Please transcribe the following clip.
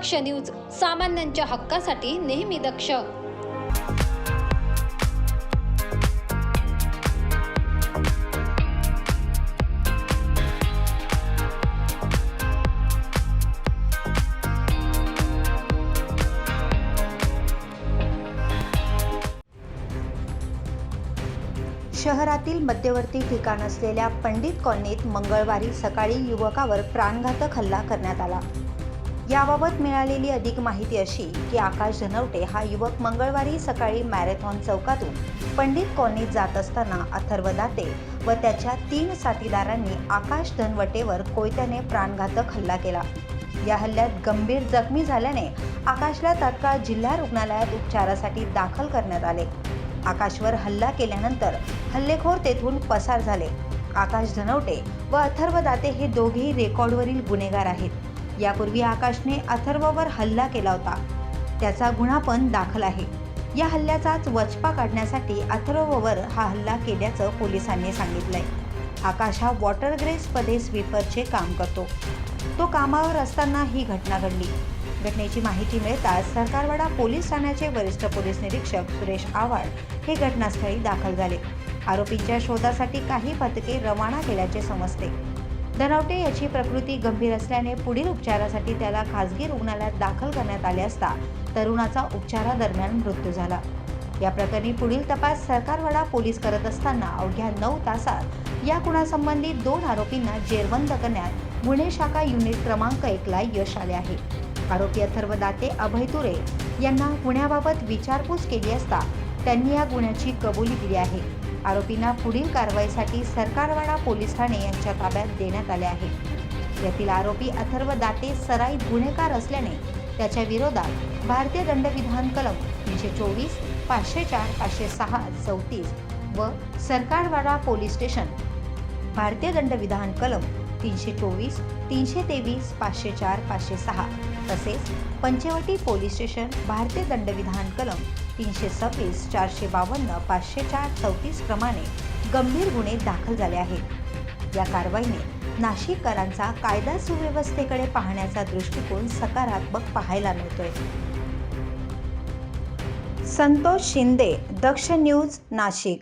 दक्ष news सामान्यांच्या हक्कासाठी नेहमी दक्ष. शहरातील मध्यवर्ती ठिकाण असलेल्या पंडित कॉलनीत मंगळवारी सकाळी युवकावर प्राणघातक हल्ला करण्यात आला. याबाबत मिळालेली अधिक माहिती अशी की आकाश धनवटे हा युवक मंगळवारी सकाळी मॅरेथॉन चौकातून पंडित कॉलनीत जात असताना अथर्व दाते व त्याच्या तीन साथीदारांनी आकाश धनवटेवर कोयत्याने प्राणघातक हल्ला केला. या हल्ल्यात गंभीर जखमी झाल्याने आकाशला तात्काळ जिल्हा रुग्णालयात उपचारासाठी दाखल करण्यात आले. आकाशवर हल्ला केल्यानंतर हल्लेखोर तेथून पसार झाले. आकाश धनवटे व अथर्व दाते हे दोघेही रेकॉर्डवरील गुन्हेगार आहेत. यापूर्वी आकाशने अथर्ववर हल्ला केला होता. त्याचा गुन्हा पण दाखल आहे. या हल्ल्याचाच वचपा काढण्यासाठी अथर्ववर हा हल्ला केल्याचं पोलिसांनी सांगितलंय. आकाश हा वॉटर ग्रेसमध्ये स्वीपरचे काम करतो. तो कामावर असताना ही घटना घडली. घटनेची माहिती मिळताच सरकारवाडा पोलीस ठाण्याचे वरिष्ठ पोलीस निरीक्षक सुरेश आव्हाड हे घटनास्थळी दाखल झाले. आरोपींच्या शोधासाठी काही पथके रवाना केल्याचे समजते. धनवटे याची प्रकृती गंभीर असल्याने पुढील उपचारासाठी त्याला खासगी रुग्णालयात दाखल करण्यात आले असता तरुणाचा उपचारादरम्यान मृत्यू झाला. या प्रकरणी पुढील तपास सरकारवाडा पोलीस करत असताना अवघ्या नऊ तासात या गुन्ह्यासंबंधित दोन आरोपींना जेरबंद करण्यात गुन्हे शाखा युनिट क्रमांक एकला यश आले आहे. आरोपी अथर्व दाते अभय तुरे यांना गुन्ह्याबाबत विचारपूस केली असता त्यांनी या गुन्ह्याची कबुली दिली आहे. आरोपींना पुढील कारवाईसाठी सरकारवाडा पोलीस ठाणे यांच्या ताब्यात देण्यात आले आहे. यातील आरोपी अथर्व दाते सराईत गुन्हेगार असल्याने त्याच्या विरोधात भारतीय दंडविधान कलम तीनशे चोवीस पाचशे चार पाचशे सहा चौतीस व सरकारवाडा पोलीस स्टेशन भारतीय दंडविधान कलम तीनशे चोवीस तीनशे तेवीस पाचशे चार पाचशे सहा. तसेच पंचवटी पोलीस स्टेशन भारतीय दंडविधान कलम तीनशे सव्वीस चारशे बावन्न पाचशे चार चौतीस प्रमाणे गंभीर गुन्हे दाखल झाले आहेत. या कारवाईने नाशिककरांचा कायदा सुव्यवस्थेकडे पाहण्याचा दृष्टिकोन सकारात्मक पाहायला मिळतोय. संतोष शिंदे दक्ष न्यूज नाशिक.